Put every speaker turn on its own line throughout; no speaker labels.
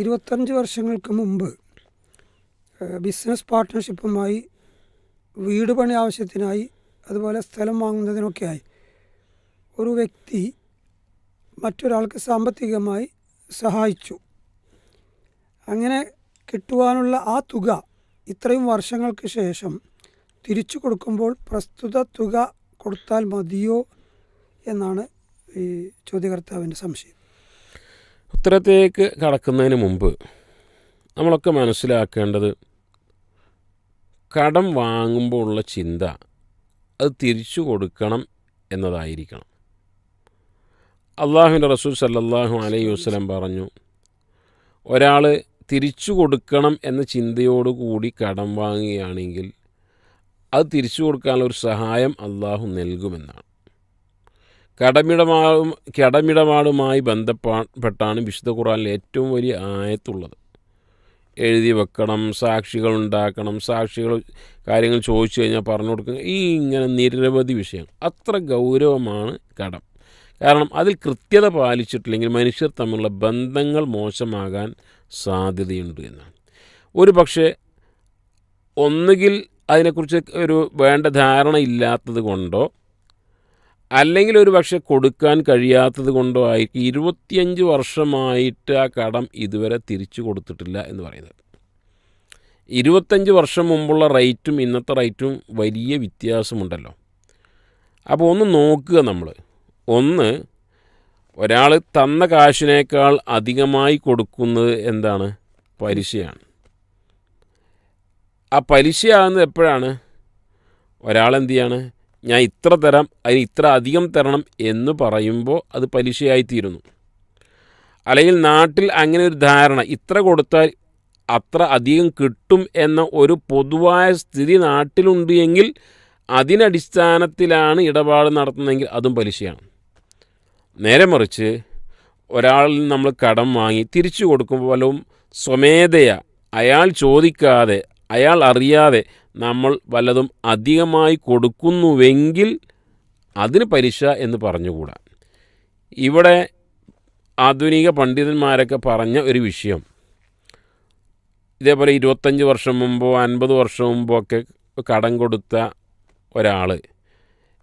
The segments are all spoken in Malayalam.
ഇരുപത്തഞ്ച് വർഷങ്ങൾക്ക് മുമ്പ് ബിസിനസ് പാർട്ട്ണർഷിപ്പുമായി വീട് പണി ആവശ്യത്തിനായി അതുപോലെ സ്ഥലം വാങ്ങുന്നതിനൊക്കെയായി ഒരു വ്യക്തി മറ്റൊരാൾക്ക് സാമ്പത്തികമായി സഹായിച്ചു. അങ്ങനെ കിട്ടുവാനുള്ള ആ തുക ഇത്രയും വർഷങ്ങൾക്ക് ശേഷം തിരിച്ചു കൊടുക്കുമ്പോൾ പ്രസ്തുത തുക കൊടുത്താൽ മതിയോ എന്നാണ് ഈ ചോദ്യകർത്താവിന്റെ സംശയം.
ഉത്തരത്തേക്ക് കടക്കുന്നതിന് മുമ്പ് നമ്മളൊക്കെ മനസ്സിലാക്കേണ്ടത് കടം വാങ്ങുമ്പോൾ ഉള്ള ചിന്ത അത് തിരിച്ചു കൊടുക്കണം എന്നതായിരിക്കണം. അള്ളാഹുവിന്റെ റസൂൽ സല്ലാഹു അലൈ വസ്ലം പറഞ്ഞു ഒരാൾ തിരിച്ചു കൊടുക്കണം എന്ന ചിന്തയോടുകൂടി കടം വാങ്ങുകയാണെങ്കിൽ അത് തിരിച്ചു കൊടുക്കാനുള്ള ഒരു സഹായം അള്ളാഹു നൽകുമെന്നാണ്. കടമിടപാടും കടമിടപാടുമായി ബന്ധപ്പെട്ടാണ് വിശുദ്ധ ഖുറാനിൽ ഏറ്റവും വലിയ ആയത്തുള്ളത്. എഴുതി വെക്കണം സാക്ഷികൾ ഉണ്ടാക്കണം സാക്ഷികൾ കാര്യങ്ങൾ ചോദിച്ചു കഴിഞ്ഞാൽ പറഞ്ഞു കൊടുക്കുക ഈ ഇങ്ങനെ നിരവധി വിഷയങ്ങൾ. അത്ര ഗൗരവമാണ് കടം. കാരണം അതിൽ കൃത്യത പാലിച്ചിട്ടില്ലെങ്കിൽ മനുഷ്യർ തമ്മിലുള്ള ബന്ധങ്ങൾ മോശമാകാൻ സാധ്യതയുണ്ട് എന്നാണ്. ഒരു പക്ഷേ ഒന്നുകിൽ അതിനെക്കുറിച്ച് ഒരു വേണ്ട ധാരണ ഇല്ലാത്തത് കൊണ്ടോ അല്ലെങ്കിൽ ഒരു പക്ഷെ കൊടുക്കാൻ കഴിയാത്തത് കൊണ്ടോ ആയിരിക്കും ഇരുപത്തിയഞ്ച് വർഷമായിട്ട് ആ കടം ഇതുവരെ തിരിച്ചു കൊടുത്തിട്ടില്ല എന്ന് പറയുന്നത്. ഇരുപത്തഞ്ച് വർഷം മുമ്പുള്ള റേറ്റും ഇന്നത്തെ റേറ്റും വലിയ വ്യത്യാസമുണ്ടല്ലോ. അപ്പോൾ ഒന്ന് നോക്കുക നമ്മൾ ഒന്ന് ഒരാൾ തന്ന കാശിനേക്കാൾ അധികമായി കൊടുക്കുന്നത് എന്താണ്? പലിശയാണ്. ആ പലിശയാകുന്നത് എപ്പോഴാണ്? ഒരാളെന്ത് ചെയ്യാണ്? ഞാൻ ഇത്ര തരാം അതിന് ഇത്ര അധികം തരണം എന്ന് പറയുമ്പോൾ അത് പലിശയായിത്തീരുന്നു. അല്ലെങ്കിൽ നാട്ടിൽ അങ്ങനെ ഒരു ധാരണ ഇത്ര കൊടുത്താൽ അത്ര അധികം കിട്ടും എന്ന ഒരു പൊതുവായ സ്ഥിതി നാട്ടിലുണ്ട് എങ്കിൽ അതിനടിസ്ഥാനത്തിലാണ് ഇടപാട് നടത്തുന്നതെങ്കിൽ അതും പലിശയാണ്. നേരെ മറിച്ച് ഒരാളിൽ നമ്മൾ കടം വാങ്ങി തിരിച്ചു കൊടുക്കുമ്പോൾ വല്ലതും സ്വമേധയ അയാൾ ചോദിക്കാതെ അയാൾ അറിയാതെ നമ്മൾ വല്ലതും അധികമായി കൊടുക്കുന്നുവെങ്കിൽ അതിന് പലിശ എന്ന് പറഞ്ഞുകൂടാ. ഇവിടെ ആധുനിക പണ്ഡിതന്മാരൊക്കെ പറഞ്ഞ ഒരു വിഷയം. ഇതേപോലെ ഇരുപത്തഞ്ച് വർഷം മുമ്പോ അൻപത് വർഷം മുമ്പോ ഒക്കെ കടം കൊടുത്ത ഒരാൾ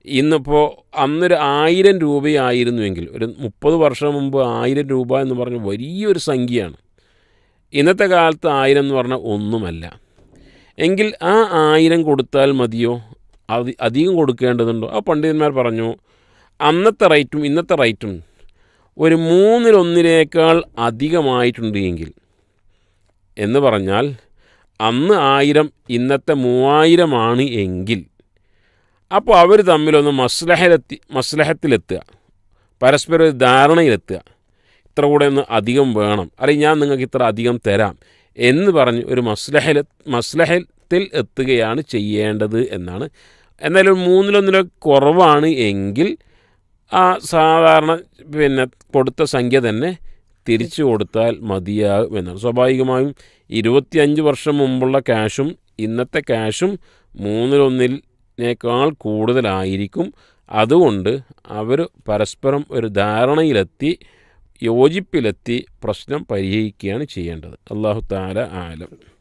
ഇന്നിപ്പോൾ അന്നൊരു ആയിരം രൂപയായിരുന്നുവെങ്കിൽ ഒരു മുപ്പത് വർഷം മുമ്പ് ആയിരം രൂപ എന്ന് പറഞ്ഞ വലിയൊരു സംഖ്യയാണ്. ഇന്നത്തെ കാലത്ത് ആയിരം എന്ന് പറഞ്ഞാൽ ഒന്നുമല്ല. എങ്കിൽ ആ ആയിരം കൊടുത്താൽ മതിയോ? അത് അധികം കൊടുക്കേണ്ടതുണ്ടോ? ആ പണ്ഡിതന്മാർ പറഞ്ഞു അന്നത്തെ റേറ്റും ഇന്നത്തെ റേറ്റും ഒരു മൂന്നിലൊന്നിനേക്കാൾ അധികമായിട്ടുണ്ട് എങ്കിൽ. എന്ന് പറഞ്ഞാൽ അന്ന് ആയിരം ഇന്നത്തെ മൂവായിരമാണ് എങ്കിൽ. അപ്പോൾ അവർ തമ്മിലൊന്ന് മസ്ലഹലെത്തി മസ്ലഹത്തിലെത്തുക. പരസ്പരം ഒരു ധാരണയിലെത്തുക. ഇത്ര കൂടെ ഒന്ന് അധികം വേണം. അല്ലെങ്കിൽ ഞാൻ നിങ്ങൾക്ക് ഇത്ര അധികം തരാം. എന്ന് പറഞ്ഞ് ഒരു മസ്ലഹൽ മസ്ലഹത്തിൽ എത്തുകയാണ് ചെയ്യേണ്ടത് എന്നാണ്. എന്നാലും മൂന്നിലൊന്നിലോ കുറവാണ് എങ്കിൽ ആ സാധാരണ പിന്നെ കൊടുത്ത സംഖ്യ തന്നെ തിരിച്ചു കൊടുത്താൽ മതിയാകും എന്നാണ്. സ്വാഭാവികമായും ഇരുപത്തിയഞ്ച് വർഷം മുമ്പുള്ള ക്യാഷും ഇന്നത്തെ ക്യാഷും മൂന്നിലൊന്നിനേക്കാൾ കൂടുതലായിരിക്കും. അതുകൊണ്ട് അവർ പരസ്പരം ഒരു ധാരണയിലെത്തി യോജിപ്പിലെത്തി പ്രശ്നം പരിഹരിക്കുകയാണ് ചെയ്യേണ്ടത്. അള്ളാഹു താല ആലം.